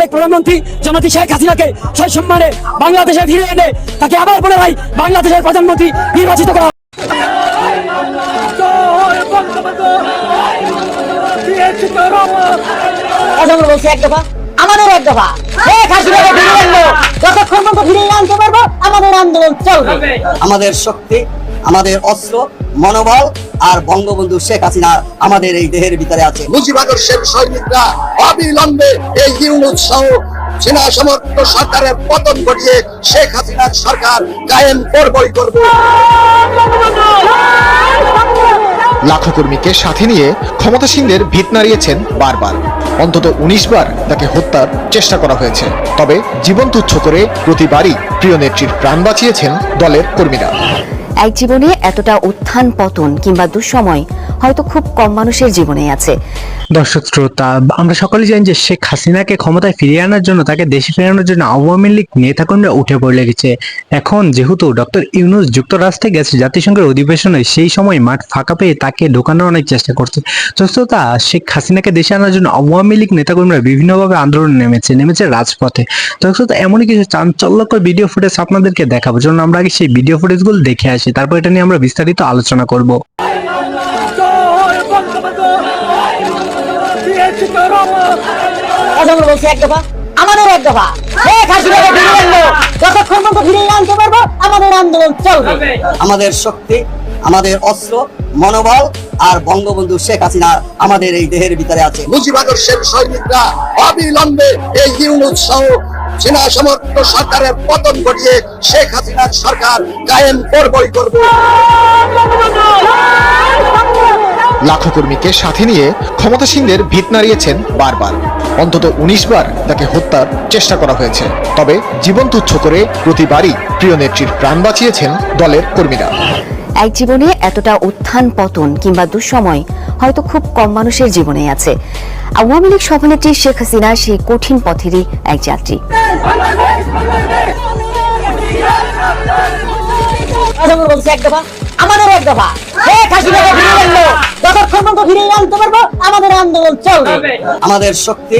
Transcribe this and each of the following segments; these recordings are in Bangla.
সাবেক প্রধানমন্ত্রী জনতি শেখ হাসিনাকে সসম্মানে বাংলাদেশে ফিরে এনে তাকে আবার পুনরায় বাংলাদেশের প্রধানমন্ত্রী নির্বাচিত করা হোক। কথা বলছি এক দফা। আমাদের এক দফা। শেখ হাসিনাকে ফিরিয়ে আনব যতক্ষণ পর্যন্ত ফিরিয়ে আনতে পারব আমাদের আন্দোলন চলবে। আমাদের শক্তি আমাদের অস্ত্র মনোবল আর বঙ্গবন্ধু শেখ হাসিনা আমাদের এই দেহের ভিতরে আছে। মুজিবাদর্শের সৈনিকরা অবিলম্বে এই ইউনুস সহ সেনা সমর্থ সরকারের পতন ঘটিয়ে শেখ হাসিনার সরকার কায়েম করবই করব। লাখো কর্মীকে সাথে নিয়ে ক্ষমতাসীনদের ভিত নাড়িয়েছেন বারবার। অন্তত উনিশ বার তাকে হত্যার চেষ্টা করা হয়েছে। তবে জীবন তুচ্ছ করে প্রতিবারই প্রিয় নেত্রীর প্রাণ বাঁচিয়েছেন দলের কর্মীরা। এক জীবনে এতটা উত্থান পতন কিংবা দুঃসময় হয়তো খুব কম মানুষের জীবনে আছে। দর্শক শ্রোতা, আমরা সকলে জানি যে শেখ হাসিনাকে ক্ষমতায় ফিরিয়ে আনার জন্য, তাকে দেশে ফেরানোর জন্য আওয়ামী লীগ নেতাকর্মীরা উঠে পড়ে লেগেছে। এখন যেহেতু ডক্টর ইউনুস যুক্তরাষ্ট্রে গেছে, জাতিসংঘের অধিবেশনে সেই সময় মাঠ ফাঁকা পেয়ে তাকে ঢোকানোর অনেক চেষ্টা করছে। শ্রোতা, শেখ হাসিনাকে দেশে আনার জন্য আওয়ামী লীগ নেতাকর্মীরা বিভিন্নভাবে আন্দোলনে নেমেছে নেমেছে রাজপথে। দর্শক শ্রোতা, এমনই কিছু চাঞ্চল্যকর ভিডিও ফুটেজ আপনাদেরকে দেখাবো। জন্য আমরা আগে সেই ভিডিও ফুটেজগুলো দেখে আসি। তারপর এটা নিয়ে আমরা বিস্তারিত আলোচনা করব। দফা। আমাদের এক দফা। শেখ হাসিনাকে ফিরিয়ে আনব যতক্ষণ ফিরিয়ে আনতে পারব আমাদের আন্দোলন চলবে। আমাদের শক্তি আমাদের অস্ত্র মনোবল আর বঙ্গবন্ধু শেখ হাসিনা আমাদের এই দেহের ভিতরে আছে। মুজিবাদর্শের সৈনিকরা অবিলম্বে এই ইউনুস সহ সেনা সমর্থ সরকারের পতন ঘটিয়ে শেখ হাসিনার সরকার কায়েম করবই করব। লাখো কর্মীকে সাথে নিয়ে ক্ষমতাসীনদের ভিত নাড়িয়েছেন বারবার। অন্তত উনিশ বার তাকে হত্যার চেষ্টা করা হয়েছে। তবে জীবন তুচ্ছ করে প্রতিবারই প্রিয় নেত্রীর প্রাণ বাঁচিয়েছেন দলের কর্মীরা। এক জীবনে এতটা উত্থান পতন কিংবা দুঃসময় হয়তো খুব কম মানুষের জীবনে আছে। আওয়ামী লীগ সভানেত্রী শেখ হাসিনা সেই কঠিন পথেরই এক যাত্রী। আমাদের এক দফা। শেখ আমাদের আন্দোলন চলবে। আমাদের শক্তি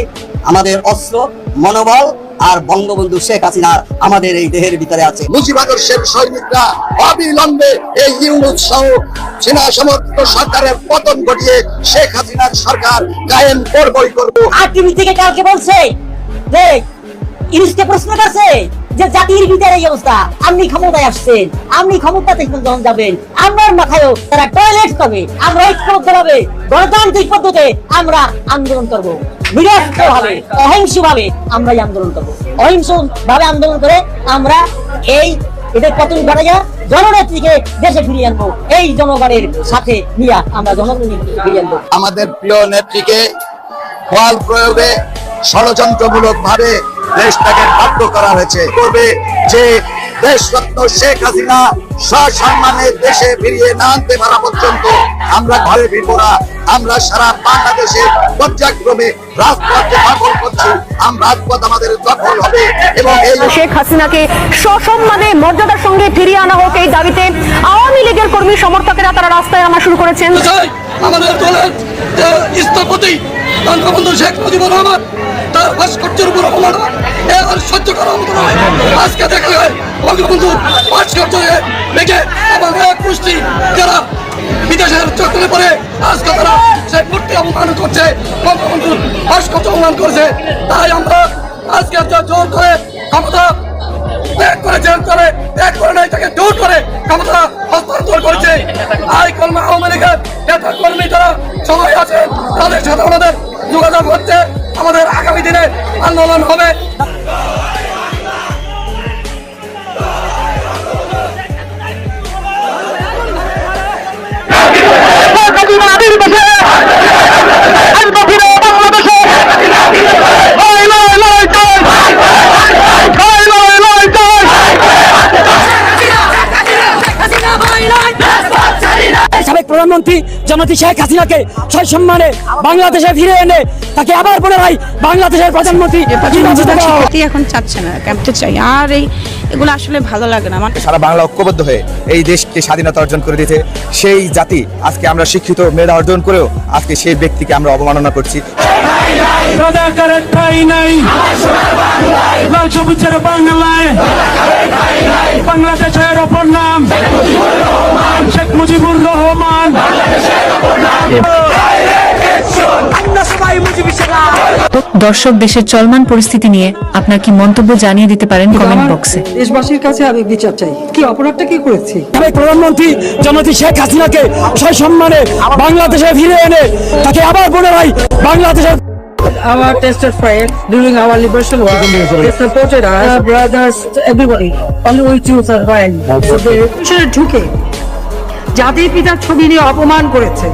আমাদের অস্ত্র মনোবল আর বঙ্গবন্ধু শেখ হাসিনা আমাদের এই দেহের ভিতরে আছে। মুজিবাদর্শের সৈনিকরা অবিলম্বে এই ইউনুস সহ সেনা সমর্থ সরকারের পতন ঘটিয়ে শেখ হাসিনার সরকার কায়েম করবই করব। আর টিভি থেকে কালকে বলছে যে ইংলিশকে প্রশ্ন করছে যে জাতির ভিতরে এই অবস্থা, আপনি ক্ষমতায় আসছেন, আপনি ক্ষমতাতে যখন যাবেন। আমার মাথায়ও তারা টয়লেট করবে আমরা ঐক্যবদ্ধ ভাবে গণতান্ত্রিক পদ্ধতিতে আমরা আন্দোলন করব। বিরক্ত ভাবে অহিংস ভাবে আমরা আন্দোলন করব। অহিংস ভাবে আন্দোলন করে আমরা এই এদের পতন ঘটে যা জননেত্রীকে দেশে ফিরিয়ে আনব, এই জনগণের সাথে নিয়ে আমরা জনগণকে ফিরিয়ে আনব। আমাদের প্রিয় নেত্রীকে বল প্রয়োগে ষড়যন্ত্রমূলক ভাবে দেশটাকে বাধ্য করা হয়েছে। করবে যে দেশরত্ন শেখ হাসিনা সসম্মানে দেশে ফিরিয়ে না আনতে পারা পর্যন্ত আমরা ঘরে ফিরবো না। আমরা সারা বাংলাদেশে পর্যায়ক্রমে রাজপথে দখল করছি। আমরা রাজপথ আমাদের দখল হবে এবং এই শেখ হাসিনাকে সসম্মানে মর্যাদার সঙ্গে ফিরিয়ে আনা হোক এই দাবিতে আওয়ামী লীগের কর্মী সমর্থকেরা তারা রাস্তায় নামা শুরু করেছেন। আমাদের দলের স্থপতি বঙ্গবন্ধু শেখ মুজিবুর রহমান ভাস্কর্যের উপর অবমাননা এ আর সহ্য করার মতো নয়। আজকে দেখা যায় বঙ্গবন্ধু ভাস্কর্য দেখে আমার এক যারা বিদেশের চক্রে পরে আজকে তারা সেই মূর্তি অবমান করছে, বঙ্গবন্ধুর ভাস্কর্য অবমান করছে। তাই আমরা আজকে জোর করে ক্ষমতা ত্যাগ করেছেন, তবে ত্যাগ করে নাই তাকে জোর করে ক্ষমতা হস্তান্তর করেছে আন্দোলন হবে। প্রধানমন্ত্রী জনতি শেখ হাসিনাকে সম্মানে বাংলাদেশে ফিরে এনে তাকে আবার পুনরায় বাংলাদেশের প্রধানমন্ত্রী এখন চাচ্ছে না ক্যাম্পতে চাই। আর এই এগুলো আসলে ভালো লাগে না। আমার সারা বাংলা ঐক্যবদ্ধ হয়ে এই দেশকে স্বাধীনতা অর্জন করে দিয়েছে সেই জাতি। আজকে আমরা শিক্ষিত মেধা অর্জন করেও আজকে সেই ব্যক্তিকে আমরা অবমাননা করছি। রাজাকারের ঠাই নাই। লাল সবুজের বাংলায়। বাংলাদেশের অপর নাম শেখ মুজিবুর রহমান। দর্শক দেশের চলমান পরিস্থিতি নিয়ে আপনার কি মন্তব্য জানিয়ে দিতে পারেন কমেন্ট বক্সে দেশবাসীর কাছে আমি বিচার চাই। কি অপরাধটা কি করেছি? প্রধানমন্ত্রী জনতি শেখ হাসিনাকে সসম্মানে বাংলাদেশে ফিরে এনে তাকে আবার পুনরায় বাংলাদেশের Our tested fire during our liberation war, they supported us, our brothers, everybody. Only we two survived. So they দেশে ঢুকে জাতির পিতার ছবি নিয়ে অপমান করেছে।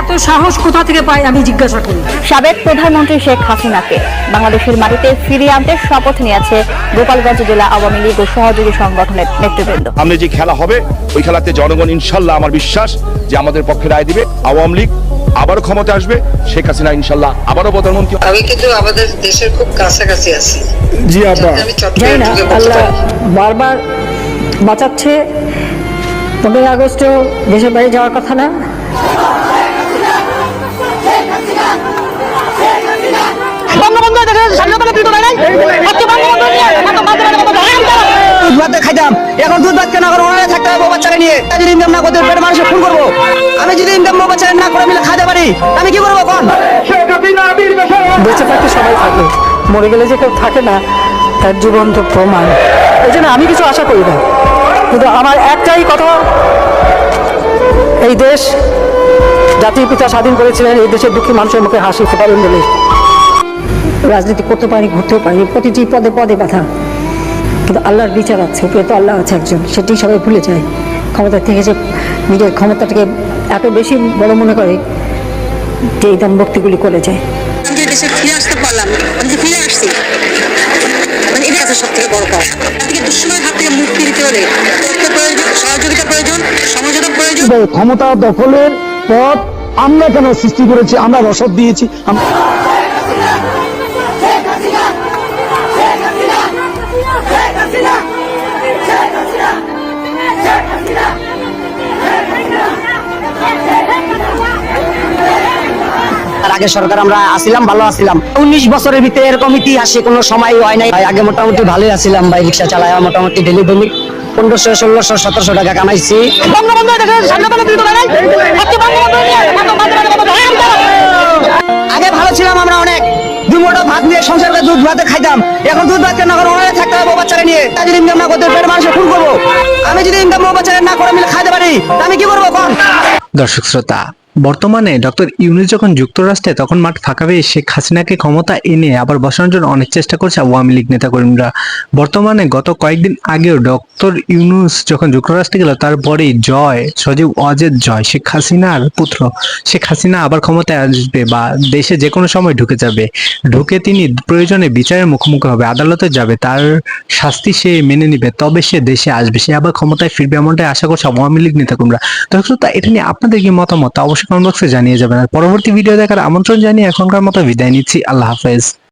এত সাহস কোথা থেকে পাই আমি জিজ্ঞাসা করি। সাবেক প্রধানমন্ত্রী শেখ হাসিনাকে বাংলাদেশের মাটিতে ফিরিয়ে আনতে শপথ নিয়েছে গোপালগঞ্জ জেলা আওয়ামী লীগ ও সহযোগী সংগঠনের নেতৃবৃন্দ। সামনে যে খেলা হবে ওই খেলাতে জনগণ ইনশাল্লাহ আমার বিশ্বাস যে আমাদের পক্ষে রায় দিবে। আওয়ামী লীগ আবারও ক্ষমতা আসবে শেখ হাসিনা ইনশাল্লাহ আবারও প্রধানমন্ত্রী আমি কিন্তু আমাদের দেশের খুব কাছাকাছি আছি। জি আপা আমি চট্টগ্রাম থেকে বলতে বারবার বাঁচাচ্ছে পনেরোই আগস্টেও দেশের বাইরে যাওয়ার কথা না? খাইতাম। এখন দুধ ভাত কেন এখন ওনারা থাকতে হবে বাচ্চারা নিয়ে? যদি ইনকাম না করতে পেটে মানুষের খুন করব। আমি যদি ইনকাম বাচ্চারা না করে মিলে খাইতে পারি আমি কি করব এখন? বেঁচে থাকতে সবাই থাকে মরে গেলে যে কেউ থাকে না তার জীবন্ত প্রমাণ। এই জন্য আমি কিছু আশা করি না। কিন্তু আমার একটাই কথা এই দেশ জাতির পিতা স্বাধীন করেছিলেন এই দেশের দুঃখী মানুষের মুখে হাসি ফোটাবেন বলে রাজনীতি করতে পারি ঘুরতেও পারি প্রতিটি পদে পদে বাধা। কিন্তু আল্লাহর বিচার আছে উপরে তো আল্লাহ আছে একজন সেটি সবাই ভুলে যায়। ক্ষমতা থেকে যে নিজের ক্ষমতাটাকে এত বেশি বড় মনে করে যে এই দম্ভক্তিগুলি করে যায়। দেশে ফিরে আসতে পারলাম আমি যে ফিরে আসছি। আছে সব থেকে বড় পাওয়া এদিকে হাত থেকে মুক্তি দিতে হলে প্রয়োজন, সহযোগিতা প্রয়োজন সমঝোতা প্রয়োজন। ক্ষমতা দখলের পথ আমরা কেন সৃষ্টি করেছি? আমরা রসদ দিয়েছি আগে সরকার আমরা আসিলাম, ভালো আসিলাম। উনিশ বছরের ভিতরে এরকম ইতিহাসে কোনো সময় হয় নাই। আগে মোটামুটি ভালোই আসিলাম ভাই, রিক্সা চালায়, মোটামুটি ডেলি দৈনিক পনেরোশো, ষোলোশো, সতেরোশো টাকা কামাইছি। আগে ভালো ছিলাম আমরা অনেক। ভাত নিয়ে দুধ ভাতে খাইতাম। এখন দুধ থাকতে হবে বাচ্চারা নিয়ে। যদি ইনকাম না করতে মানুষের খুন করব। আমি যদি ইনকাম না করে মিলে খাইতে পারি। আমি কি করব দর্শক শ্রোতা বর্তমানে ডক্টর ইউনুস যখন যুক্তরাষ্ট্রে, তখন মাঠ ফাঁকা পেয়ে শেখ হাসিনাকে ক্ষমতা এনে আবার বসানোর জন্য অনেক চেষ্টা করছে আওয়ামী লীগ নেতাকর্মীরা। বর্তমানে গত কয়েকদিন আগেও ডক্টর ইউনুস যখন যুক্তরাষ্ট্রে গেল, তারপরেই জয়, সজীব অজেদ জয়, শেখ হাসিনার পুত্র। শেখ হাসিনা আবার ক্ষমতায় আসবে বা দেশে যে কোনো সময় ঢুকে যাবে। ঢুকে তিনি প্রয়োজনে বিচারের মুখোমুখি হবে, আদালতে যাবে, তার শাস্তি সে মেনে নিবে, তবে সে দেশে আসবে, সে আবার ক্ষমতায় ফিরবে এমনটাই আশা করছে আওয়ামী লীগ নেতাকর্মীরা। দর্শক এটা নিয়ে আপনাদের কি মতামত? অবশ্যই কমেন্ট বক্সে জানিয়ে যাবেন। আর পরবর্তী ভিডিও দেখার আমন্ত্রণ জানিয়ে এখনকার মতো বিদায় নিচ্ছি। আল্লাহ হাফেজ।